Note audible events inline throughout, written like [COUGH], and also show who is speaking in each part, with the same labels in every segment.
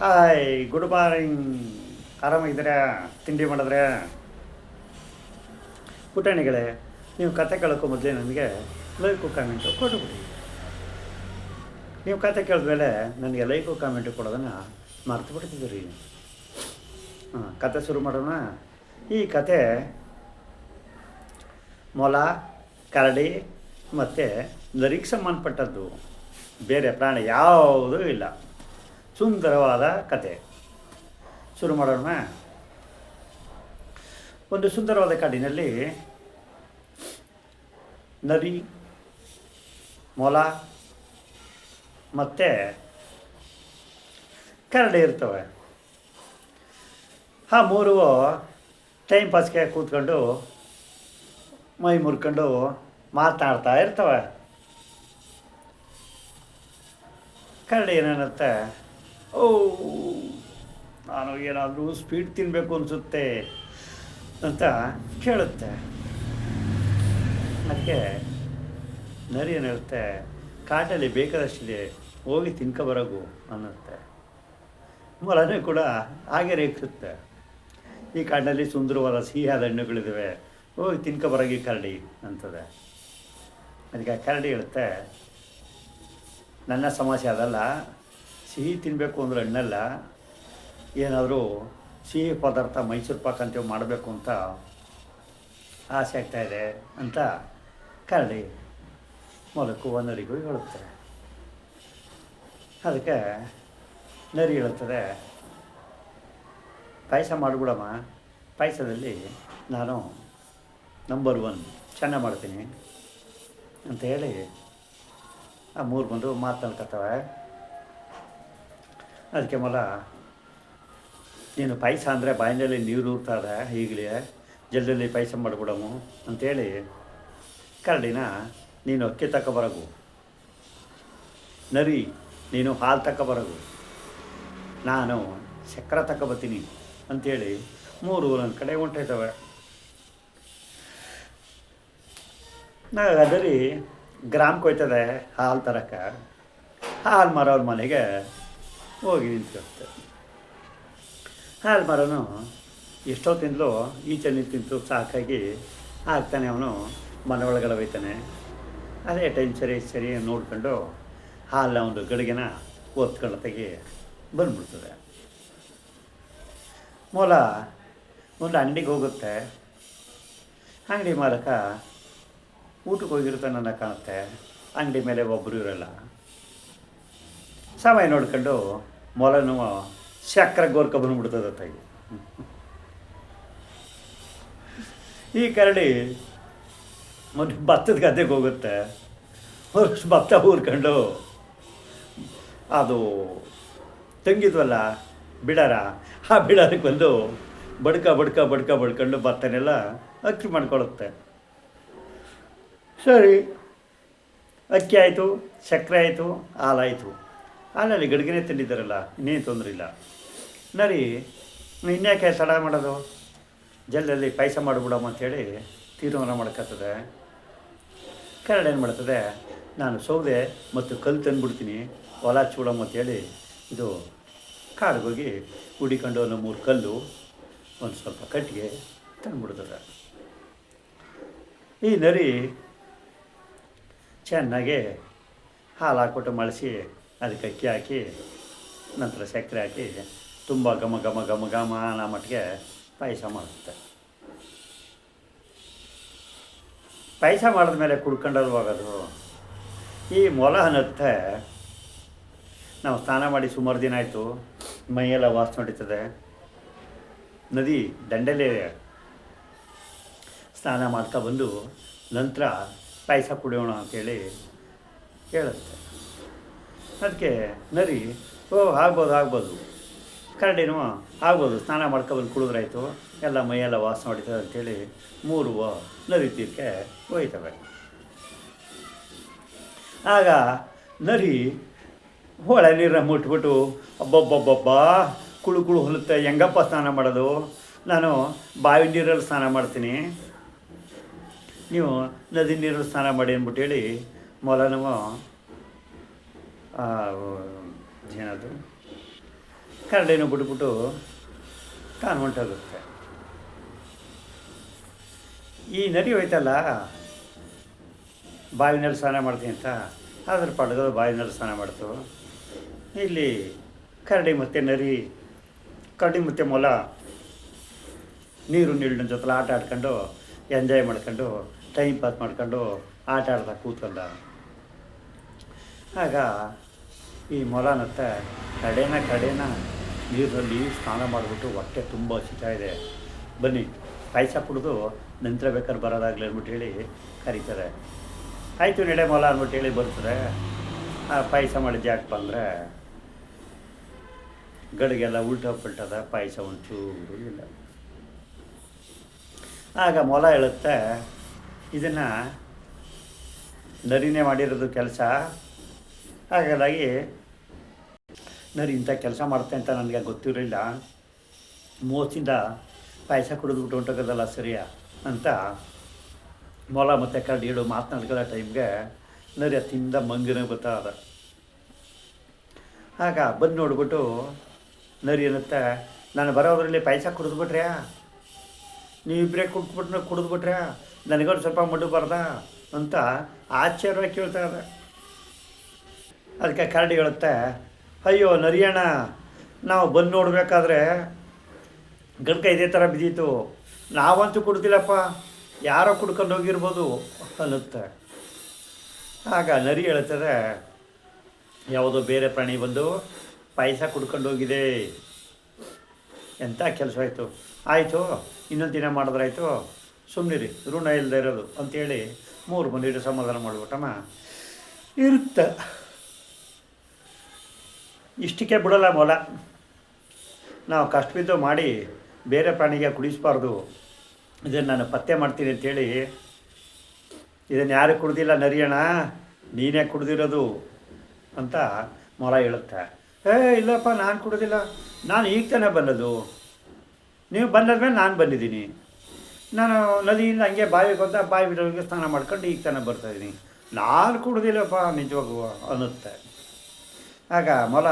Speaker 1: Hi good morning ಆರಾಮಾಗಿದ್ದೀರಾ ತಿಂಡಿ ಮಾಡಿದ್ರೆ? ಪುಟಾಣಿಗಳೇ, ನೀವು ಕತೆ ಕೇಳೋಕ್ಕೂ ಮೊದಲೇ ನನಗೆ ಲೈಕು ಕಾಮೆಂಟು ಕೊಟ್ಟುಬಿಡಿ ನೀವು ಕತೆ ಕೇಳಿದ್ಮೇಲೆ ನನಗೆ ಲೈಕು ಕಾಮೆಂಟು ಕೊಡೋದನ್ನು ಮರ್ತು ಬಿಡ್ತಿದ್ದೀರಿ. ಹಾಂ, ಕತೆ ಶುರು ಮಾಡೋಣ. ಈ ಕತೆ ಮೊಲ, ಕರಡಿ ಮತ್ತು ನರಿಗೆ ಸಂಬಂಧಪಟ್ಟದ್ದು. ಬೇರೆ ಪ್ರಾಣಿ ಯಾವುದೂ ಇಲ್ಲ. ಸುಂದರವಾದ ಕತೆ. ಶುರು ಮಾಡೋಣ ಒಂದು ಸುಂದರವಾದ ಕಾಡಿನಲ್ಲಿ ನದಿ, ಮೊಲ ಮತ್ತು ಕರಡಿ ಇರ್ತವೆ. ಆ ಮೂರು ಟೈಮ್ ಪಾಸ್ಗೆ ಕೂತ್ಕೊಂಡು, ಮೈ ಮುರ್ಕೊಂಡು ಮಾತನಾಡ್ತಾ ಇರ್ತವೆ. ಕರಡಿ ಏನೇನತ್ತೆ ಓ ನಾನು ಏನಾದರೂ ಸ್ಪೀಡ್ ತಿನ್ನಬೇಕು ಅನಿಸುತ್ತೆ ಅಂತ ಕೇಳುತ್ತೆ. ಅದಕ್ಕೆ ನರಿ ಏನಿರುತ್ತೆ ಕಾಟಲ್ಲಿ ಬೇಕಾದಷ್ಟಿದೆ, ಹೋಗಿ ತಿನ್ಕೊಬರೋಗು, ಅನ್ನುತ್ತೆ. ಮೊಲನೇ ಕೂಡ ಹಾಗೆ ರೇಖಿಸುತ್ತೆ ಈ ಕಾಡಿನಲ್ಲಿ ಸುಂದರವಾದ ಸಿಹಿಯಾದ ಹಣ್ಣುಗಳಿದ್ದಾವೆ ಹೋಗಿ ತಿನ್ಕೊಬರೋಗಿ ಕರಡಿ ಅಂತದೆ. ಅದಕ್ಕೆ ಕರಡಿ ಹೇಳುತ್ತೆ ನನ್ನ ಸಮಸ್ಯೆ ಅದಲ್ಲ ಸಿಹಿ ತಿನ್ನಬೇಕು ಅಂದ್ರೆ ಹಣ್ಣೆಲ್ಲ ಏನಾದರೂ ಸಿಹಿ ಪದಾರ್ಥ ಮೈಸೂರು ಪಾಕ್ ಅಂತೇಳಿ ಮಾಡಬೇಕು ಅಂತ ಆಸೆ ಆಗ್ತಾಯಿದೆ ಅಂತ ಕರಡಿ ಮೊಲಕ್ಕೂ ನರಿಗೂ ಹೇಳುತ್ತಾರೆ. ಅದಕ್ಕೆ ನರಿ ಹೇಳುತ್ತದೆ, ಪಾಯಸ ಮಾಡಿಬಿಡಮ್ಮ ಪಾಯಸದಲ್ಲಿ ನಾನು ನಂಬರ್ ಒನ್, ಚೆನ್ನಾಗಿ ಮಾಡ್ತೀನಿ. ಅಂತ ಹೇಳಿ ಆ ಮೂರು ಬಂದು ಮಾತನಾಡ್ಕೊತವೆ ಅದಕ್ಕೆ ಮೊಲ, ನೀನು ಪಾಯಸ ಅಂದರೆ ಬಾಯಿನಲ್ಲಿ ನೀರು ಊರ್ತಾರೆ ಈಗಲೇ ಜಲ್ದಲ್ಲಿ ಪಾಯಸ ಮಾಡಿಬಿಡಮು ಅಂತೇಳಿ ಕರಡಿನ, ನೀನು ಅಕ್ಕಿ ತಗೊಬರಗು ನರಿ, ನೀನು ಹಾಲು ತಗೊಬರಗು ನಾನು ಸಕ್ಕರೆ ತಗೊಬತ್ತೀನಿ ಅಂಥೇಳಿ ಮೂರು ನನ್ನ ಕಡೆ ಹೊಂಟೈತವೆ. ಅದರಿ ಗ್ರಾಮ್ ಕೊಯ್ತದೆ ಹಾಲು ತರಕ್ಕೆ ಹಾಲು ಮಾರೋರ ಮನೆಗೆ ಹೋಗಿ ನಿಂತ್ಕೊಳ್ತೆ ಹಾಲು ಮರನು ಎಷ್ಟೊತ್ತಿಂದಲೂ ಈಚೆ ನಿಂತಿಂತು ಸಾಕಾಗಿ ಆಗ್ತಾನೆ ಅವನು, ಮನೆ ಒಳಗಡೆ ಹೋಯ್ತಾನೆ. ಅದೇ ಟೈಮ್ ಸರಿ ಸರಿ ನೋಡ್ಕೊಂಡು ಹಾಲಿನ ಒಂದು ಗಡಿಗೆನ ಒತ್ಕೊಂಡು ತೆಗಿ ಬಂದ್ಬಿಡ್ತದೆ. ಮೂಲ ಒಂದು ಅಂಗಡಿಗೆ ಹೋಗುತ್ತೆ. ಅಂಗಡಿ ಮಾಲಕ ಊಟಕ್ಕೆ ಹೋಗಿರ್ತಾನನ್ನ ಕಾಣುತ್ತೆ. ಅಂಗಡಿ ಮೇಲೆ ಒಬ್ಬರು ಇರೋಲ್ಲ. ಸಮಯ ನೋಡ್ಕೊಂಡು ಮೊಲನು ಶಕ್ರ ಗೋರ್ಕ ಬಂದ್ಬಿಡ್ತದೆ ತಾಯಿ. ಈ ಕರಡಿ ಒಂದು ಭತ್ತದ ಗದ್ದೆಗೆ ಹೋಗುತ್ತೆ. ಭತ್ತ ಊರ್ಕೊಂಡು ಅದು ತಂಗಿದ್ವಲ್ಲ ಬಿಡಾರ, ಆ ಬಿಡಾರಕ್ಕೆ ಬಂದು ಬಡ್ಕ ಬಡ್ಕ ಬಡ್ಕ ಬಡ್ಕೊಂಡು ಭತ್ತನೆಲ್ಲ ಅಕ್ಕಿ ಮಾಡ್ಕೊಳ್ಳುತ್ತೆ ಸರಿ, ಅಕ್ಕಿ ಆಯಿತು ಸಕ್ಕರೆ ಆಯಿತು ಹಾಲಾಯಿತು ಹಾಲಲ್ಲಿ ಗಡಿಗೆನೆ ತಿಂದಿದ್ದಾರಲ್ಲ, ಇನ್ನೇನು ತೊಂದರೆ ಇಲ್ಲ. ನರಿ, ಇನ್ಯಾಕೆ ಸಡ ಮಾಡೋದು? ಜಲ್ದಲ್ಲಿ ಪಾಯಸ ಮಾಡಿಬಿಡಮ್ಮ ಅಂಥೇಳಿ ತೀರ್ಮಾನ ಮಾಡ್ಕತ್ತದೆ. ಕರಡು ಏನು ಮಾಡ್ತದೆ? ನಾನು ಸೌದೆ ಮತ್ತು ಕಲ್ಲು ತಂದುಬಿಡ್ತೀನಿ, ಹೊಲ ಚೂಡಮ್ಮ ಅಂತೇಳಿ ಇದು ಕಾಡಿಗೋಗಿ ಹುಡಿಕೊಂಡು ಒಂದು ಮೂರು ಕಲ್ಲು, ಒಂದು ಸ್ವಲ್ಪ ಕಟ್ಟಿಗೆ ತಂದುಬಿಡ್ತದೆ ಈ ನರಿ ಚೆನ್ನಾಗಿ ಹಾಲು ಹಾಕ್ಬಿಟ್ಟು ಮಳಿಸಿ ಅದಕ್ಕೆ ಅಕ್ಕಿ ಹಾಕಿ, ನಂತರ ಸಕ್ಕರೆ ಹಾಕಿ, ತುಂಬ ಘಮ ಘಮ ಘಮ ಘಮ ಅನ್ನೋ ಮಟ್ಟಿಗೆ ಪಾಯಸ ಮಾಡುತ್ತೆ. ಪಾಯಸ ಮಾಡಿದ ಮೇಲೆ ಕುಡ್ಕೊಂಡಲ್ವಾಗದು ಈ ಮೊಲ ಅನ್ನತ್ತೆ ನಾವು ಸ್ನಾನ ಮಾಡಿ ಸುಮಾರು ದಿನ ಆಯಿತು, ಮೈಯೆಲ್ಲ ವಾಸ ಹೊಡಿತದೆ ನದಿ ದಂಡೆಲೇ ಸ್ನಾನ ಮಾಡ್ತಾ ಬಂದು ನಂತರ ಪಾಯಸ ಕುಡಿಯೋಣ ಅಂತೇಳಿ ಹೇಳುತ್ತೆ ಅದಕ್ಕೆ ನರಿ, ಓ, ಆಗ್ಬೋದು ಆಗ್ಬೋದು. ಕರಡಿನೂ ಆಗ್ಬೋದು, ಸ್ನಾನ ಮಾಡ್ಕೊಬಂದು ಕುಡಿದ್ರಾಯ್ತು. ಎಲ್ಲ ಮೈಯೆಲ್ಲ ವಾಸ ಹೊಡಿತದೆ ಅಂತೇಳಿ ಮೂರು ನರಿ ತೀರ್ಕೆ ಹೋಯ್ತವೆ. ಆಗ ನರಿ ಹೊಳೆ ನೀರನ್ನ ಮುಟ್ಬಿಟ್ಟು, ಅಬ್ಬಬ್ಬಬ್ಬಬ್ಬ, ಕುಳು ಕುಳು ಹೊಲುತ್ತೆ, ಹೆಂಗಪ್ಪ ಸ್ನಾನ ಮಾಡೋದು? ನಾನು ಬಾವಿ ನೀರಲ್ಲಿ ಸ್ನಾನ ಮಾಡ್ತೀನಿ. ನೀವು ನದಿ ನೀರಲ್ಲಿ ಸ್ನಾನ ಮಾಡಿ ಅಂದ್ಬಿಟ್ಟು ಹೇಳಿ ಮೊಲನೂ ಏನದು? ಕರಡಿನ ಬಿಟ್ಬಿಟ್ಟು ತಾನು ಹೊಂಟೋಗುತ್ತೆ. ಈ ನರಿ ಹೋಯ್ತಲ್ಲ, ಬಾವಿನಲ್ಲಿ ಸ್ನಾನ ಮಾಡ್ತೀನಿ ಅಂತ, ಅದ್ರ ಪಡೆದು ಬಾವಿನಲ್ಲಿ ಸ್ನಾನ ಮಾಡ್ತು. ಇಲ್ಲಿ ಕರಡಿ ಮತ್ತು ನರಿ, ಕರಡಿ ಮತ್ತು ಮೊಲ, ನೀರು ನೀರಿನ ಜೊತೆ ಆಟ ಆಡ್ಕೊಂಡು ಎಂಜಾಯ್ ಮಾಡ್ಕೊಂಡು ಟೈಮ್ ಪಾಸ್ ಮಾಡ್ಕೊಂಡು, ಆಟ ಆಡ್ತಾ ಕೂತ್ಕೊಂಡ. ಆಗ ಈ ಮೊಲ ಮೊಲನತ್ತ ಕಡೆನ ಕಡೆನ ನೀರಲ್ಲಿ ಸ್ನಾನ ಮಾಡಿಬಿಟ್ಟು ಹೊಟ್ಟೆ ತುಂಬ ಹಸಿತಾ ಇದೆ. ಬನ್ನಿ, ಪಾಯಸ ಕುಡಿದು ನಂತರ ಬೇಕಾದ್ರೆ ಬರೋದಾಗಲಿ ಅಂದ್ಬಿಟ್ಟು ಹೇಳಿ ಕರೀತಾರೆ. ಆಯಿತು ನಡೆ ಮೊಲ ಅಂದ್ಬಿಟ್ಟು ಹೇಳಿ ಬರ್ತಾರೆ. ಆ ಪಾಯಸ ಮಾಡಿದ್ದು ಯಾಕಪ್ಪ ಬಂದರೆ ಗಡಿಗೆಲ್ಲ ಉಲ್ಟ ಪಲ್ಟದ ಪಾಯಸ ಒಂಚೂರು ಇಲ್ಲ. ಆಗ ಮೊಲ ಹೇಳುತ್ತೆ ಇದನ್ನು ನರಿನೇ ಮಾಡಿರೋದು ಕೆಲಸ. ಹಾಗಾಗಿ ನಾನು ಇಂಥ ಕೆಲಸ ಮಾಡ್ತೆ ಅಂತ ನನಗೆ ಗೊತ್ತಿರಲಿಲ್ಲ. ಮೋಸಿಂದ ಪಾಯಸ ಕುಡಿದ್ಬಿಟ್ಟು ಹೊಂಟೋಗೋದಲ್ಲ ಸರಿಯಾ ಅಂತ ಮೊಲ ಮತ್ತು ಕರಡಿ ಹೇಳು ಮಾತನಾಡ್ಕೊಳ್ಳೋ ಟೈಮ್ಗೆ ನರಿ ಅತ್ತಿಂದ ಮಂಗಿನ ಬರ್ತಾದ ಆಗ ಬಂದು ನೋಡ್ಬಿಟ್ಟು ನರಿ ಅನ್ನತ್ತೆ, ನಾನು ಬರೋದ್ರಲ್ಲಿ ಪಾಯಸ ಕುಡಿದ್ಬಿಟ್ರೆ ನೀವಿಬ್ಬರೇ ಕುಡ್ಬಿಟ್ಟು ಕುಡಿದ್ಬಿಟ್ರೆ ನನಗೊಂದು ಸ್ವಲ್ಪ ಮಡ್ಡು ಬರ್ದ ಅಂತ ಆಶ್ಚರ್ಯ ಕೇಳ್ತಾ ಇದೆ. ಅದಕ್ಕೆ ಕರಡಿ ಹೇಳುತ್ತೆ, ಅಯ್ಯೋ ನರಿಯಣ್ಣ, ನಾವು ಬಂದು ನೋಡಬೇಕಾದ್ರೆ ಗಣಕ ಇದೇ ಥರ ಬಿದ್ದೀತು ನಾವಂತೂ ಕುಡ್ದಿಲ್ಲಪ್ಪ. ಯಾರೋ ಕುಡ್ಕೊಂಡು ಹೋಗಿರ್ಬೋದು ಅನ್ನುತ್ತೆ. ಆಗ ನರಿ ಹೇಳ್ತದೆ, ಯಾವುದೋ ಬೇರೆ ಪ್ರಾಣಿ ಬಂದು ಪಾಯಸ ಕುಡ್ಕೊಂಡು ಹೋಗಿದೆ. ಎಂಥ ಕೆಲಸ ಆಯಿತು? ಆಯಿತು, ಇನ್ನೊಂದು ದಿನ ಮಾಡಿದ್ರಾಯ್ತು. ಸುಮ್ಮನಿರಿ ಋಣ ಇಲ್ಲದೆ ಇರೋದು. ಅಂತೇಳಿ ಮೂರು ಮಂದಿ ಸಮಾಧಾನ ಮಾಡಿಬಿಟ್ಟಮ್ಮ ಇರುತ್ತೆ. ಇಷ್ಟಕ್ಕೆ ಬಿಡೋಲ್ಲ ಮೊಲ. ನಾವು ಕಷ್ಟ ಬಿದ್ದು ಮಾಡಿ ಬೇರೆ ಪ್ರಾಣಿಗೆ ಕುಡಿಸ್ಬಾರ್ದು. ಇದನ್ನು ನಾನು ಪತ್ತೆ ಮಾಡ್ತೀನಿ ಅಂತೇಳಿ ಇದನ್ನು ಯಾರು ಕುಡ್ದಿಲ್ಲ ನರಿಯಣ, ನೀನೇ ಕುಡ್ದಿರೋದು ಅಂತ ಮೊಲ ಹೇಳುತ್ತೆ. ಏ, ಇಲ್ಲಪ್ಪ, ನಾನು ಕುಡ್ದಿಲ್ಲ. ನಾನು ಈಗ ತಾನೇ ಬಂದದ್ದು. ನೀವು ಬಂದಾದ್ಮೇಲೆ ನಾನು ಬಂದಿದ್ದೀನಿ. ನಾನು ನದಿಯಿಂದ ಹಂಗೆ ಬಾವಿಗೆ ಬಂದ ಬಾವಿ ಬಿಡೋರಿಗೆ ಸ್ನಾನ ಮಾಡ್ಕೊಂಡು ಈಗ ತಾನೇ ಬರ್ತಾಯಿದ್ದೀನಿ ನಾನು ಕುಡ್ದಿಲ್ಲಪ್ಪ ನಿಜವಾಗೂ ಅನ್ನುತ್ತೆ. ಆಗ ಮೊಲ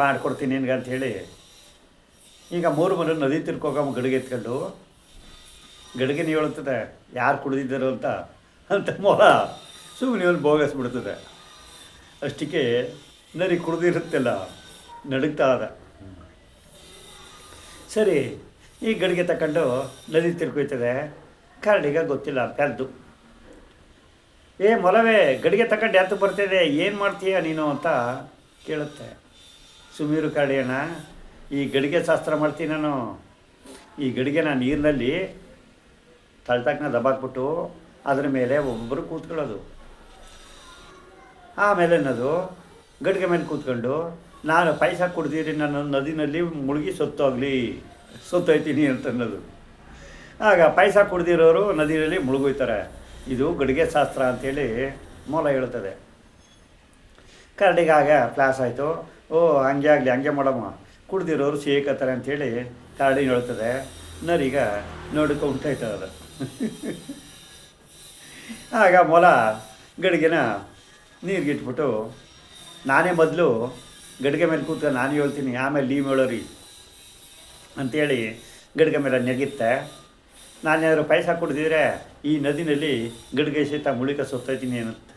Speaker 1: ಮಾಡಿಕೊಡ್ತೀನಿ ನಿನಗೆ ಅಂಥೇಳಿ ಈಗ ಮೂರು ಮನೆ ನದಿ ತಿರ್ಕೋಗಮ್ಮ ಗಡಿಗೆ ಎತ್ಕೊಂಡು, ಗಡಿಗೆ ನೀವು ಹೇಳುತ್ತದೆ ಯಾರು ಕುಡಿದಿದ್ದರು ಅಂತ ಅಂತ ಮೊಲ ಸುಮ್ಮನೆ ಒಂದು ಭೋಗಿಸ್ಬಿಡ್ತದೆ ಅಷ್ಟಕ್ಕೆ ನರಿ ಕುಡ್ದಿರುತ್ತಲ್ಲ ನಡುಗ್ತಾ ಅದ ಸರಿ, ಈ ಗಡಿಗೆ ತಗೊಂಡು ನದಿ ತಿರ್ಕೊಯ್ತದೆ. ಕರಡಿಗೆ ಗೊತ್ತಿಲ್ಲ ಕರೆದು ಏ ಮೊಲವೇ, ಗಡಿಗೆ ತಗೊಂಡು ಯಾತು ಬರ್ತಿದೆ? ಏನು ಮಾಡ್ತೀಯ ನೀನು ಅಂತ ಕೇಳುತ್ತೆ. ಸುಮೀರು ಕಾಡಿಯಣ್ಣ ಈ ಗಡಿಗೆ ಶಾಸ್ತ್ರ ಮಾಡ್ತೀನಿ ನಾನು. ಈ ಗಡಿಗೆನ ನೀರಿನಲ್ಲಿ ತಳ್ತಕ್ಕನ ದಬಾಕ್ಬಿಟ್ಟು ಅದ್ರ ಮೇಲೆ ಒಬ್ಬರು ಕೂತ್ಕೊಳ್ಳೋದು. ಆಮೇಲೆ ಅನ್ನೋದು ಗಡಿಗೆ ಮೇಲೆ ಕೂತ್ಕೊಂಡು, ನಾನು ಪಾಯಸ ಕುಡ್ದಿರಿ ನಾನು ನದಿನಲ್ಲಿ ಮುಳುಗಿ ಸೊತ್ತೋಗ್ಲಿ, ಸೊತ್ತೋಯ್ತೀನಿ ಅಂತ ಅನ್ನೋದು. ಆಗ ಪಾಯಸ ಕುಡ್ದಿರೋರು ನದಿಯಲ್ಲಿ ಮುಳುಗೋಯ್ತಾರೆ. ಇದು ಗಡಿಗೆ ಶಾಸ್ತ್ರ ಅಂತೇಳಿ ಮೂಲ ಹೇಳ್ತದೆ ಕರಡಿಗಾಗ ಕ್ಲಾಸ್ ಆಯಿತು. ಓ, ಹಂಗೆ ಆಗಲಿ, ಹಂಗೆ ಮಾಡಮ್ಮ. ಕುಡ್ದಿರೋರು ಸೇಕತ್ತಾರೆ ಅಂಥೇಳಿ ಕರಡಿ ಹೇಳ್ತದೆ ನರೀಗ ಅದು. [LAUGHS] ಆಗ ಮೊಲ ಗಡಿಗೆನ ನೀರಿಗಿಟ್ಬಿಟ್ಟು, ನಾನೇ ಮೊದಲು ಗಡಿಗೆ ಮೇಲೆ ಕೂತ್ಕೊಂಡು ನಾನು ಹೇಳ್ತೀನಿ, ಆಮೇಲೆ ಲೀವ್ ಹೇಳೋರಿ ಅಂಥೇಳಿ ಗಡಿಗೆ ಮೇಲೆ ನೆಗೆತ್ತೆ ನಾನೇನಾದ್ರು ಪಾಯಸ ಕುಡಿದಿದ್ರೆ ಈ ನದಿನಲ್ಲಿ ಗಡಿಗೆ ಸಹಿತ ಮುಳುಗ ಸತ್ತೋಯ್ತೀನಿ ಅನ್ನುತ್ತೆ.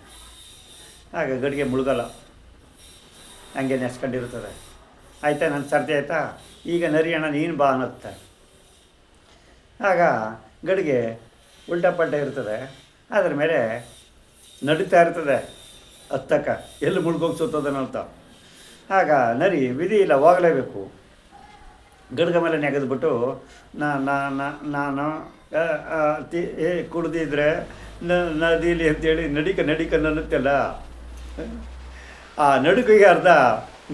Speaker 1: ಆಗ ಗಡಿಗೆ ಮುಳುಗಲ್ಲ. ಹಂಗೆ ನೆಸ್ಕೊಂಡಿರ್ತದೆ. ಆಯ್ತಾ ನನ್ನ ಸರ್ದಿ ಆಯ್ತಾ? ಈಗ ನರಿಯಣ್ಣ ನೀನು ಬಾ ಅನ್ನತ್ತೆ. ಆಗ ಗಡಿಗೆ ಉಲ್ಟಾ ಪಲ್ಟ ಇರ್ತದೆ. ಅದ್ರ ಮೇಲೆ ನಡೀತಾ ಇರ್ತದೆ. ಹತ್ತಕ್ಕ ಎಲ್ಲಿ ಮುಳುಗೋಗಿ ಸುತ್ತೋದನಂತ ಆಗ ನರಿ, ವಿಧಿ ಇಲ್ಲ, ಹೋಗಲೇಬೇಕು. ಗಡ್ಗ ಮೇಲೆ ನೆಗೆದ್ಬಿಟ್ಟು ನಾನು ತಿ- ಕುಡ್ದಿದ್ರೆ ನದೀಲಿ ಅಂತೇಳಿ ನಡಿಕ ನಡಿಕ ನನ್ನತ್ತಲ್ಲ. ಆ ನಡುಕಿಗೆ ಅರ್ಧ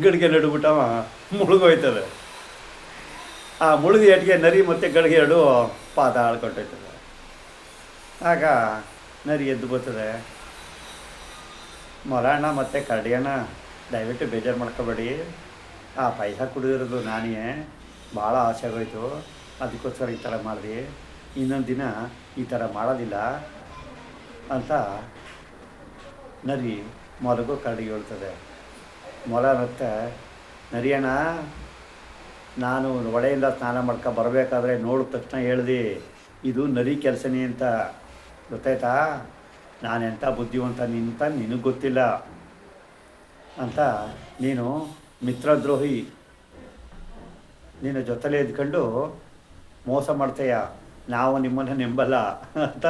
Speaker 1: ಗಡಿಗೆ ನಡುಬಿಟ್ಟವ ಮುಳುಗೋಯ್ತದೆ. ಆ ಮುಳುಗಿ ಎಟ್ಗೆ ನರಿ ಮತ್ತು ಗಡಿಗೆ ಎರಡು ಪಾದ ಆಳ್ಕೊಟ್ಟೋಯ್ತದೆ ಆಗ ನರಿ ಎದ್ದು ಬರ್ತದೆ. ಮೊಲಣ್ಣ ಮತ್ತು ಕರಡಿಯಣ್ಣ, ದಯವಿಟ್ಟು ಬೇಜಾರು ಮಾಡ್ಕೋಬೇಡಿ. ಆ ಪೈಸಾ ಕುಡಿದಿರೋದು ನಾನೇ ಭಾಳ ಆಸೆ ಆಗೋಯ್ತು ಅದಕ್ಕೋಸ್ಕರ ಈ ಥರ ಮಾಡಿದೆ ಇನ್ನೊಂದು ದಿನ ಈ ಥರ ಮಾಡೋದಿಲ್ಲ ಅಂತ ನರಿ ಮೊಲಗು ಕರಡಿಗೆ ಹೇಳ್ತದೆ. ಮೊಲ ಮತ್ತೆ, ನರಿಯಣ್ಣ, ನಾನು ಒಡೆಯಿಂದ ಸ್ನಾನ ಮಾಡ್ಕೊ ಬರಬೇಕಾದ್ರೆ ನೋಡಿದ ತಕ್ಷಣ ಹೇಳ್ದೆ, ಇದು ನರಿ ಕೆಲಸನೇ ಅಂತ. ಗೊತ್ತಾಯ್ತಾ? ನಾನು ಎಂಥ ಬುದ್ಧಿವಂತ ನಿಂತ ನಿನಗೆ ಗೊತ್ತಿಲ್ಲ. ಅಂತ ನೀನು ಮಿತ್ರದ್ರೋಹಿ ನೀನು ಜೊತೆಲೇ ಇದ್ಕೊಂಡು ಮೋಸ ಮಾಡ್ತೀಯ? ನಾವು ನಿಮ್ಮನ್ನು ನೆಂಬಲ್ಲ ಅಂತ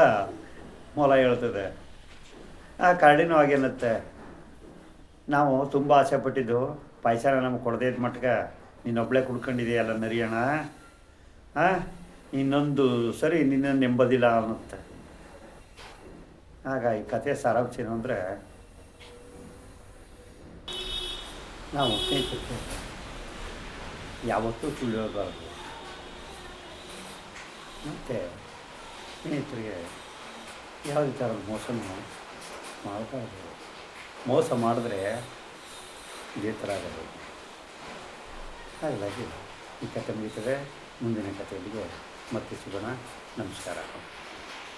Speaker 1: ಮೊಲ ಹೇಳ್ತದೆ. ಆ ಕಾರ್ಡಿನೂ ಆಗೇನತ್ತೆ ನಾವು ತುಂಬ ಆಸೆ ಪಟ್ಟಿದ್ದು, ಪಾಯಸನ ನಮ್ಗೆ ಕೊಡದೇ ಇದ್ದ ಮಟ್ಗೆ ನೀನೊಬ್ಬಳೇ ಕುಡ್ಕೊಂಡಿದೆಯಲ್ಲ ನರಿಯೋಣ ಹಾಂ ಇನ್ನೊಂದು ಸರಿ ನಿನ್ನ ನೆಂಬೋದಿಲ್ಲ ಅನ್ನತ್ತೆ. ಆಗ ಈ ಕಥೆ ಸಾರಾಂಶ ಏನು ಅಂದರೆ ನಾವು ಸ್ನೇಹಿತರಿಗೆ ಯಾವತ್ತೂ ಸುಳ್ಳು ಮತ್ತು ಸ್ನೇಹಿತರಿಗೆ ಯಾವುದೇ ಥರದ ಮೋಸನೂ ಮಾಡಬಾರ್ದು ಮೋಸ ಮಾಡಿದ್ರೆ ಇದೇ ಥರ ಆಗೋದು ಹಾಗಾಗಿ ಈ ಕಥೆ ಮುಗಿತದೆ ಮುಂದಿನ ಕಥೆಗಳಿಗೆ ಮತ್ತೆ ಸಿಗೋಣ ನಮಸ್ಕಾರ